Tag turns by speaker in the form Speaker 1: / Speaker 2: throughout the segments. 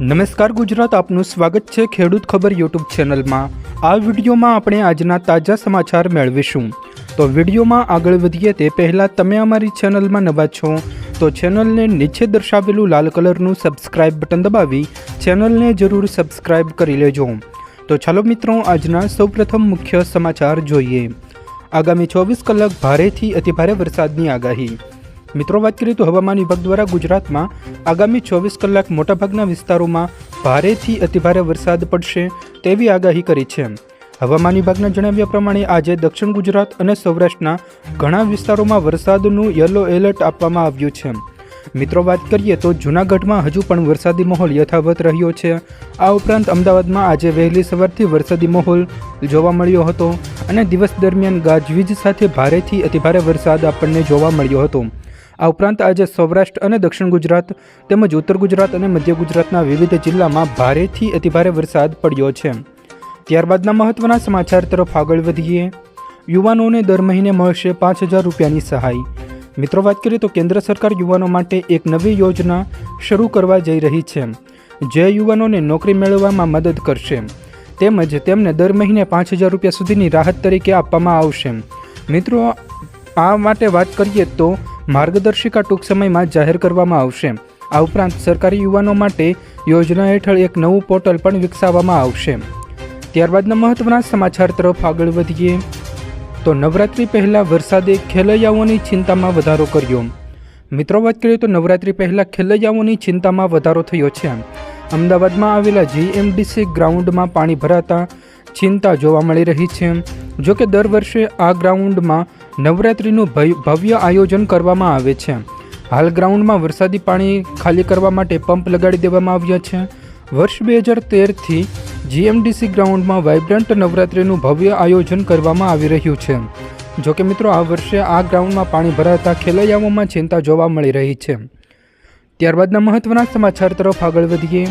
Speaker 1: નમસ્કાર ગુજરાત, આપનું સ્વાગત છે ખેડૂત ખબર યુટ્યુબ ચેનલમાં. આ વિડીયોમાં આપણે આજના તાજા સમાચાર મેળવીશું. તો વિડીયોમાં આગળ વધીએ તે પહેલાં તમે અમારી ચેનલમાં નવા છો, તો ચેનલને નીચે દર્શાવેલું લાલ કલરનું સબસ્ક્રાઇબ બટન દબાવી ચેનલને જરૂર સબસ્ક્રાઇબ કરી લેજો. તો ચાલો મિત્રો, આજના સૌપ્રથમ મુખ્ય સમાચાર જોઈએ. આગામી ચોવીસ કલાક ભારેથી અતિભારે વરસાદની આગાહી. મિત્રો, વાત કરીએ તો હવામાન વિભાગ દ્વારા ગુજરાતમાં આગામી ચોવીસ કલાક મોટાભાગના વિસ્તારોમાં ભારેથી અતિભારે વરસાદ પડશે તેવી આગાહી કરી છે. હવામાન વિભાગના જણાવ્યા પ્રમાણે આજે દક્ષિણ ગુજરાત અને સૌરાષ્ટ્રના ઘણા વિસ્તારોમાં વરસાદનું યલો એલર્ટ આપવામાં આવ્યું છે. મિત્રો, વાત કરીએ તો જૂનાગઢમાં હજુ પણ વરસાદી માહોલ યથાવત રહ્યો છે. આ ઉપરાંત અમદાવાદમાં આજે વહેલી સવારથી વરસાદી માહોલ જોવા મળ્યો હતો અને દિવસ દરમિયાન ગાજવીજ સાથે ભારેથી અતિભારે વરસાદ આપણને જોવા મળ્યો હતો. આ ઉપરાંત આજે સૌરાષ્ટ્ર અને દક્ષિણ ગુજરાત તેમજ ઉત્તર ગુજરાત અને મધ્ય ગુજરાતના વિવિધ જિલ્લામાં ભારેથી અતિભારે વરસાદ પડ્યો છે. ત્યારબાદના મહત્વના સમાચાર તરફ આગળ વધીએ. યુવાનોને દર મહિને મળશે પાંચ હજાર રૂપિયાની સહાય. મિત્રો, વાત કરીએ તો કેન્દ્ર સરકાર યુવાનો માટે એક નવી યોજના શરૂ કરવા જઈ રહી છે, જે યુવાનોને નોકરી મેળવવામાં મદદ કરશે. તેમજ તેમને દર મહિને પાંચ હજાર રૂપિયા સુધીની રાહત તરીકે આપવામાં આવશે. મિત્રો, આ માટે વાત કરીએ તો માર્ગદર્શિકા ટૂંક સમયમાં જાહેર કરવામાં આવશે. આ ઉપરાંત સરકારી યુવાનો માટે યોજના હેઠળ એક નવું પોર્ટલ પણ વિકસાવવામાં આવશે. ત્યારબાદના મહત્વના સમાચાર તરફ આગળ વધીએ. તો નવરાત્રી પહેલાં વરસાદે ખેલૈયાઓની ચિંતામાં વધારો કર્યો. મિત્રો, વાત કરીએ તો નવરાત્રી પહેલાં ખેલૈયાઓની ચિંતામાં વધારો થયો છે. અમદાવાદમાં આવેલા જીએમડીસી ગ્રાઉન્ડમાં પાણી ભરાતા ચિંતા જોવા મળી રહી છે. જો કે દર વર્ષે આ ગ્રાઉન્ડમાં નવરાત્રિનું ભવ્ય આયોજન કરવામાં આવે છે. હાલ ગ્રાઉન્ડમાં વરસાદી પાણી ખાલી કરવા માટે પંપ લગાડી દેવામાં આવ્યા છે. વર્ષ બે હજાર તેરથી જીએમડીસી ગ્રાઉન્ડમાં વાઇબ્રન્ટ નવરાત્રિનું ભવ્ય આયોજન કરવામાં આવી રહ્યું છે. જોકે મિત્રો, આ વર્ષે આ ગ્રાઉન્ડમાં પાણી ભરાતા ખેલૈયાઓમાં ચિંતા જોવા મળી રહી છે. ત્યારબાદના મહત્વના સમાચાર તરફ આગળ વધીએ.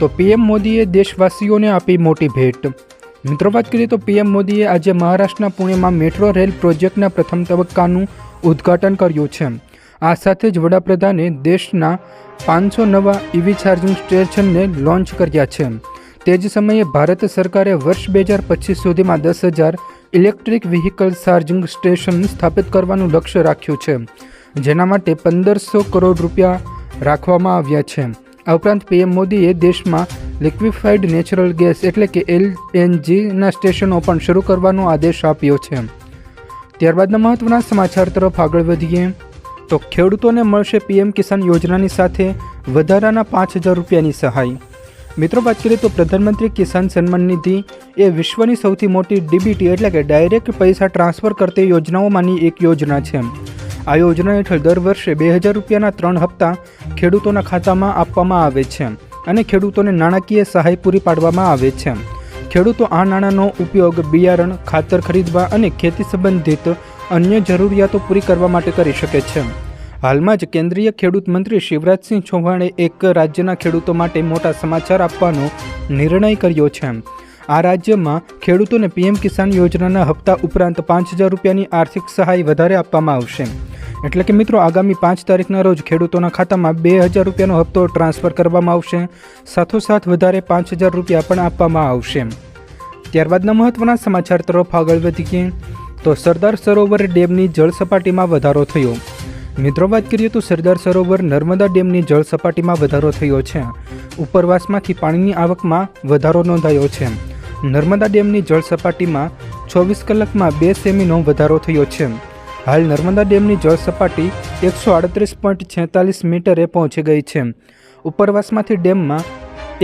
Speaker 1: તો પીએમ મોદીએ દેશવાસીઓને આપી મોટી ભેટ. મિત્રો, વાત કરીએ તો પીએમ મોદીએ આજે મહારાષ્ટ્રના પુણેમાં મેટ્રો રેલ પ્રોજેક્ટના પ્રથમ તબક્કાનું ઉદ્ઘાટન કર્યું છે. આ સાથે જ વડાપ્રધાને દેશના પાંચસો નવા ઇવી ચાર્જિંગ સ્ટેશનને લોન્ચ કર્યા છે. તે જ સમયે ભારત સરકારે વર્ષ બે હજાર પચીસ સુધીમાં દસ હજાર ઇલેક્ટ્રિક વ્હીકલ ચાર્જિંગ સ્ટેશન સ્થાપિત કરવાનું લક્ષ્ય રાખ્યું છે, જેના માટે પંદરસો કરોડ રૂપિયા રાખવામાં આવ્યા છે. આ ઉપરાંત પીએમ મોદીએ દેશમાં લિક્વિફાઈડ નેચરલ ગેસ એટલે કે એલએનજીના સ્ટેશનો પણ શરૂ કરવાનો આદેશ આપ્યો છે. ત્યારબાદના મહત્વના સમાચાર તરફ આગળ વધીએ. તો ખેડૂતોને મળશે પીએમ કિસાન યોજનાની સાથે વધારાના પાંચ હજાર રૂપિયાની સહાય. મિત્રો, વાત કરીએ તો પ્રધાનમંત્રી કિસાન સન્માન નિધિ એ વિશ્વની સૌથી મોટી ડીબીટી એટલે કે ડાયરેક્ટ પૈસા ટ્રાન્સફર કરતી યોજનાઓમાંની એક યોજના છે. આ યોજના હેઠળ દર વર્ષે બે હજાર રૂપિયાના ત્રણ હપ્તા ખેડૂતોના ખાતામાં આપવામાં આવે છે અને ખેડૂતોને નાણાકીય સહાય પૂરી પાડવામાં આવે છે. ખેડૂતો આ નાણાંનો ઉપયોગ બિયારણ, ખાતર ખરીદવા અને ખેતી સંબંધિત અન્ય જરૂરિયાતો પૂરી કરવા માટે કરી શકે છે. હાલમાં જ કેન્દ્રીય ખેડૂત મંત્રી શિવરાજસિંહ ચૌહાણે એક રાજ્યના ખેડૂતો માટે મોટા સમાચાર આપવાનો નિર્ણય કર્યો છે. આ રાજ્યમાં ખેડૂતોને પીએમ કિસાન યોજનાના હપ્તા ઉપરાંત પાંચ હજાર રૂપિયાની આર્થિક સહાય વધારે આપવામાં આવશે. એટલે કે મિત્રો, આગામી પાંચ તારીખના રોજ ખેડૂતોના ખાતામાં બે હજાર રૂપિયાનો હપ્તો ટ્રાન્સફર કરવામાં આવશે. સાથોસાથ વધારે પાંચ હજાર રૂપિયા પણ આપવામાં આવશે. ત્યારબાદના મહત્વના સમાચાર તરફ આગળ વધીએ. તો સરદાર સરોવર ડેમની જળ સપાટીમાં વધારો થયો. મિત્રો, વાત કરીએ તો સરદાર સરોવર નર્મદા ડેમની જળ સપાટીમાં વધારો થયો છે. ઉપરવાસમાંથી પાણીની આવકમાં વધારો નોંધાયો છે. નર્મદા ડેમની જળ સપાટીમાં ચોવીસ કલાકમાં બે સેમીનો વધારો થયો છે. હાલ નર્મદા ડેમની જળ સપાટી એકસો આડત્રીસ પોઈન્ટ છેતાલીસ મીટરે પહોંચી ગઈ છે. ઉપરવાસમાંથી ડેમમાં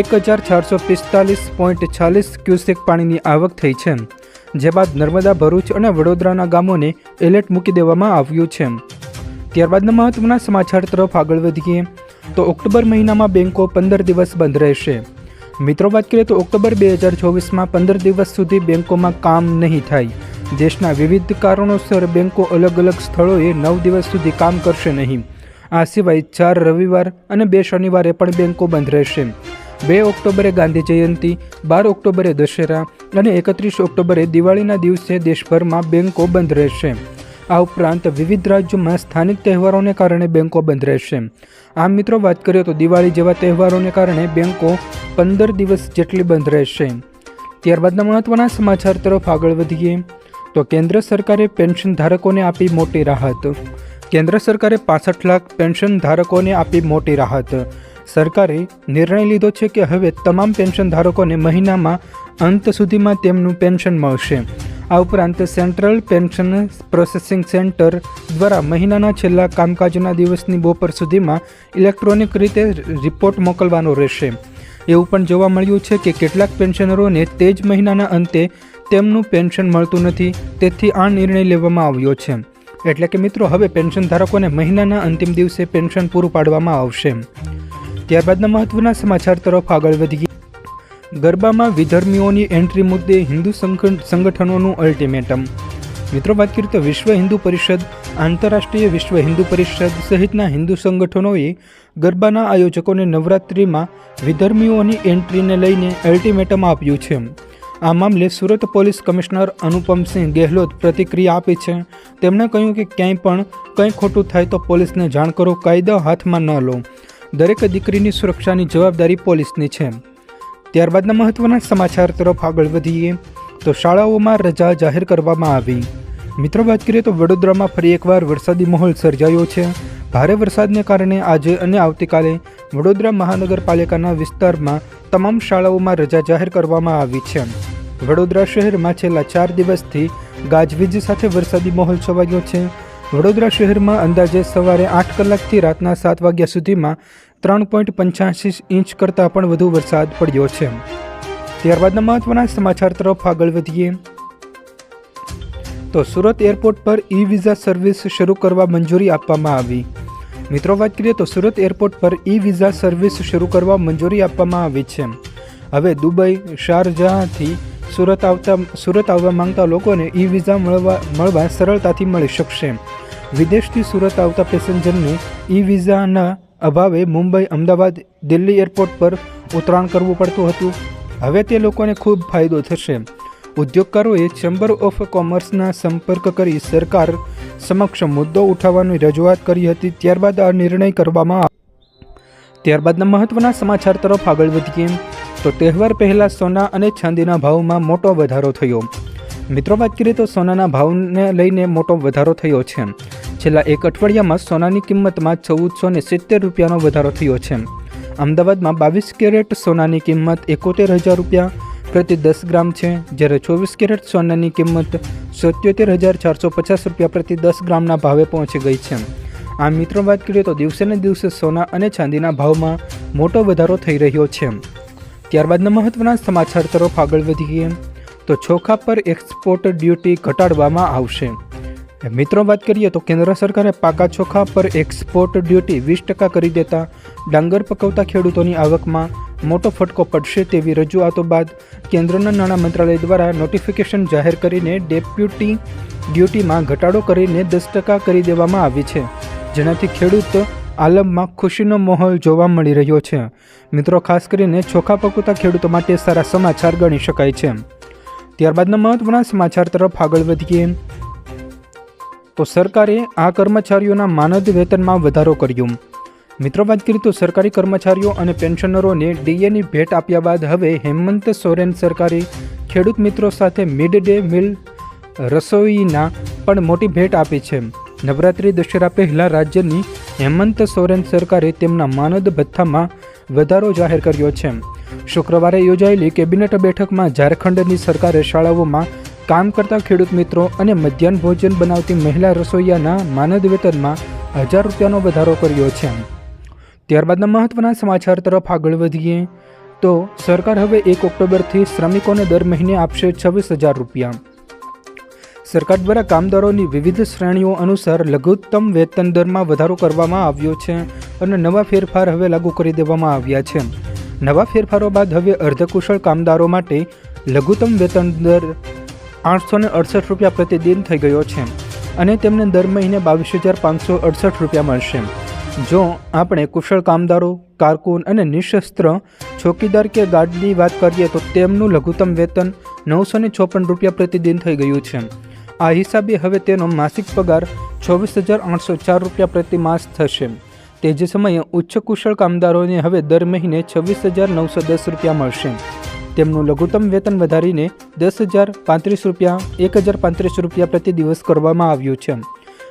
Speaker 1: એક હજાર ચારસો પિસ્તાલીસ પોઈન્ટ ચાલીસ ક્યુસેક પાણીની આવક થઈ છે, જે બાદ નર્મદા ભરૂચ અને વડોદરાના ગામોને એલર્ટ મૂકી દેવામાં આવ્યું છે. ત્યારબાદના મહત્વના સમાચાર તરફ આગળ વધીએ, તો ઓક્ટોબર મહિનામાં બેન્કો પંદર દિવસ બંધ રહેશે. મિત્રો, વાત કરીએ તો ઓક્ટોબર બે હજાર ચોવીસમાં પંદર દિવસ સુધી બેન્કોમાં કામ નહીં થાય. દેશના વિવિધ કારણોસર બેન્કો અલગ અલગ સ્થળોએ નવ દિવસ સુધી કામ કરશે નહીં. આ સિવાય ચાર રવિવાર અને બે શનિવારે પણ બેન્કો બંધ રહેશે. બે ઓક્ટોબરે ગાંધી જયંતિ, બાર ઓક્ટોબરે દશેરા અને એકત્રીસ ઓક્ટોબરે દિવાળીના દિવસે દેશભરમાં બેન્કો બંધ રહેશે. આ ઉપરાંત વિવિધ રાજ્યોમાં સ્થાનિક તહેવારોને કારણે બેન્કો બંધ રહેશે. આમ મિત્રો, વાત કરીએ તો દિવાળી જેવા તહેવારોને કારણે બેંકો પંદર દિવસ જેટલી બંધ રહેશે. ત્યારબાદના મહત્વના સમાચાર તરફ આગળ વધીએ. તો કેન્દ્ર સરકારે પેન્શન ધારકોને આપી મોટી રાહત. કેન્દ્ર સરકારે પાસઠ લાખ પેન્શન ધારકોને આપી મોટી રાહત. સરકારે નિર્ણય લીધો છે કે હવે તમામ પેન્શન ધારકોને મહિનામાં અંત સુધીમાં તેમનું પેન્શન મળશે. આ ઉપરાંત સેન્ટ્રલ પેન્શન પ્રોસેસિંગ સેન્ટર દ્વારા મહિનાના છેલ્લા કામકાજના દિવસની બપોર સુધીમાં ઇલેક્ટ્રોનિક રીતે રિપોર્ટ મોકલવાનો રહેશે. એવું પણ જોવા મળ્યું છે કે કેટલાક પેન્શનરોને તે જ મહિનાના અંતે તેમનું પેન્શન મળતું નથી, તેથી આ નિર્ણય લેવામાં આવ્યો છે. એટલે કે મિત્રો, હવે પેન્શન ધારકોને મહિનાના અંતિમ દિવસે પેન્શન પૂરું પાડવામાં આવશે. ત્યારબાદના મહત્વના સમાચાર તરફ આગળ વધીએ. ગરબામાં વિધર્મીઓની એન્ટ્રી મુદ્દે હિન્દુ સંગઠ- સંગઠનોનું અલ્ટિમેટમ. મિત્રો વાત કરીએ તો વિશ્વ હિન્દુ પરિષદ, આંતરરાષ્ટ્રીય વિશ્વ હિન્દુ પરિષદ સહિતના હિન્દુ સંગઠનોએ ગરબાના આયોજકોને નવરાત્રિમાં વિધર્મીઓની એન્ટ્રીને લઈને અલ્ટિમેટમ આપ્યું છે. આ મામલે સુરત પોલીસ કમિશનર અનુપમસિંહ ગેહલોત પ્રતિક્રિયા આપી છે. તેમણે કહ્યું કે ક્યાંય પણ કંઈ ખોટું થાય તો પોલીસને જાણ કરો, કાયદા હાથમાં ન લો. દરેક દીકરીની સુરક્ષાની જવાબદારી પોલીસની છે. ત્યારબાદના મહત્વના સમાચાર તરફ આગળ વધીએ, તો શાળાઓમાં રજા જાહેર કરવામાં આવી. મિત્રો, વાત કરીએ તો વડોદરામાં ફરી એકવાર વરસાદી માહોલ સર્જાયો છે. ભારે વરસાદને કારણે આજે અને આવતીકાલે વડોદરા મહાનગરપાલિકાના વિસ્તારમાં તમામ શાળાઓમાં રજા જાહેર કરવામાં આવી છે. વડોદરા શહેરમાં છેલ્લા ચાર દિવસથી ગાજવીજ સાથે વરસાદી માહોલ છવાયો છે. વડોદરા શહેરમાં અંદાજે સવારે આઠ કલાકથી રાતના સાત વાગ્યા સુધીમાં ત્રણ પોઈન્ટ પંચ્યાસી ઇંચ કરતાં પણ વધુ વરસાદ પડ્યો છે. ત્યારબાદના મહત્વના સમાચાર તરફ આગળ વધીએ. તો સુરત એરપોર્ટ પર ઈ વિઝા સર્વિસ શરૂ કરવા મંજૂરી આપવામાં આવી. મિત્રો, વાત કરીએ તો સુરત એરપોર્ટ પર ઈ વિઝા સર્વિસ શરૂ કરવા મંજૂરી આપવામાં આવી છે. હવે દુબઈ, શારજાહથી સુરત આવતા, સુરત આવવા માંગતા લોકોને ઈ વિઝા મળવા મળવા સરળતાથી મળી શકશે. વિદેશથી સુરત આવતા પેસેન્જરને ઈ વિઝાના અભાવે મુંબઈ, અમદાવાદ, દિલ્હી એરપોર્ટ પર ઉતરાણ કરવું પડતું હતું. હવે તે લોકોને ખૂબ ફાયદો થશે. ઉદ્યોગકારોએ ચેમ્બર ઓફ કોમર્સના સંપર્ક કરી સરકાર સમક્ષ મુદ્દો ઉઠાવવાની રજૂઆત કરી હતી. ત્યારબાદ આ નિર્ણય કરવામાં. ત્યારબાદના મહત્વના સમાચાર તરફ આગળ વધીએ. તો તહેવાર પહેલાં સોના અને ચાંદીના ભાવમાં મોટો વધારો થયો. મિત્રો વાત કરીએ તો સોનાના ભાવને લઈને મોટો વધારો થયો છે. છેલ્લા એક અઠવાડિયામાં સોનાની કિંમતમાં ચૌદસો ને સિત્તેર રૂપિયાનો વધારો થયો છે. અમદાવાદમાં બાવીસ કેરેટ સોનાની કિંમત એકોતેર હજાર રૂપિયા પ્રતિ દસ ગ્રામ છે. જ્યારે ચોવીસ કેરેટ સોનાની કિંમત સત્યોતેર હજાર ચારસો પચાસ રૂપિયા પ્રતિ દસ ગ્રામના ભાવે પહોંચી ગઈ છે. આમ મિત્રો વાત કરીએ તો દિવસે ને દિવસે સોના અને ચાંદીના ભાવમાં મોટો વધારો થઈ રહ્યો છે. ત્યારબાદના મહત્વના સમાચાર તરફ આગળ વધીએ. તો ચોખા પર એક્સપોર્ટ ડ્યુટી ઘટાડવામાં આવશે. મિત્રો, વાત કરીએ તો કેન્દ્ર સરકારે પાકા ચોખા પર એક્સપોર્ટ ડ્યુટી વીસ ટકા કરી દેતા ડાંગર પકવતા ખેડૂતોની આવકમાં મોટો ફટકો પડશે તેવી રજૂઆતો બાદ કેન્દ્રના નાણાં મંત્રાલય દ્વારા નોટિફિકેશન જાહેર કરીને ડેપ્યુટી ડ્યુટીમાં ઘટાડો કરીને દસ ટકા કરી દેવામાં આવી છે, જેનાથી ખેડૂત આલમમાં ખુશીનો માહોલ જોવા મળી રહ્યો છે. મિત્રો, ખાસ કરીને ચોખા પકવતા ખેડૂતો માટે સારા સમાચાર ગણી શકાય છે. ત્યારબાદના મહત્વના સમાચાર તરફ આગળ વધીએ. તો સરકારે આ કર્મચારીઓના માનદ વેતનમાં વધારો કર્યો. મિત્રો, વાત કરીએ તો સરકારી કર્મચારીઓ અને પેન્શનરોને ડીએની ભેટ આપ્યા બાદ હવે હેમંત સોરેન સરકારે ખેડૂત મિત્રો સાથે મિડ ડે મિલ રસોઈના પણ મોટી ભેટ આપી છે. નવરાત્રિ દશેરા પહેલાં રાજ્યની હેમંત સોરેન સરકારે તેમના માનદ ભથ્થામાં વધારો જાહેર કર્યો છે. શુક્રવારે યોજાયેલી કેબિનેટ બેઠકમાં ઝારખંડની સરકારે શાળાઓમાં કામ કરતા ખેડૂત મિત્રો અને મધ્યાહન ભોજન બનાવતી મહિલા રસોઈયાના માનદ વેતનમાં હજાર રૂપિયાનો વધારો કર્યો છે. ત્યારબાદના મહત્વના સમાચાર તરફ આગળ વધીએ, તો સરકાર હવે એક ઓક્ટોબરથી શ્રમિકોને દર મહિને આપશે છવ્વીસ હજાર રૂપિયા. સરકાર દ્વારા કામદારોની વિવિધ શ્રેણીઓ અનુસાર લઘુત્તમ વેતન દરમાં વધારો કરવામાં આવ્યો છે અને નવા ફેરફાર હવે લાગુ કરી દેવામાં આવ્યા છે. નવા ફેરફારો બાદ હવે અર્ધકુશળ કામદારો માટે લઘુત્તમ વેતન દર આઠસો ને અડસઠ રૂપિયા પ્રતિદિન થઈ ગયો છે અને તેમને દર મહિને બાવીસ હજાર પાંચસો અડસઠ રૂપિયા મળશે. જો આપણે કુશળ કામદારો, કારકુન અને નિશસ્ત્ર ચોકીદાર કે ગાર્ડની વાત કરીએ તો તેમનું લઘુત્તમ વેતન નવસો ને ચોપન રૂપિયા પ્રતિદિન થઈ ગયું છે. આ હિસાબે હવે તેનો માસિક પગાર ચોવીસ હજાર આઠસો ચાર રૂપિયા પ્રતિ માસ થશે. તે જ સમયે ઉચ્ચ કુશળ કામદારોને હવે દર મહિને છવ્વીસ હજાર નવસો દસ રૂપિયા મળશે. તેમનું લઘુત્તમ વેતન વધારીને દસ હજાર પાંત્રીસ રૂપિયા, એક હજાર પાંત્રીસ રૂપિયા પ્રતિ દિવસ કરવામાં આવ્યું છે.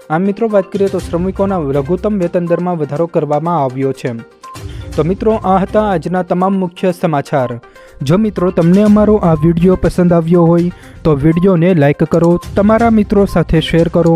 Speaker 1: આમ મિત્રો, વાત કરીએ તો શ્રમિકોના લઘુત્તમ વેતન દરમાં વધારો કરવામાં આવ્યો છે. તો મિત્રો, આ હતા આજના તમામ મુખ્ય સમાચાર. જો મિત્રો તમને અમારો આ વીડિયો પસંદ આવ્યો હોય, તો વિડીયોને લાઇક કરો, તમારા મિત્રો સાથે શેર કરો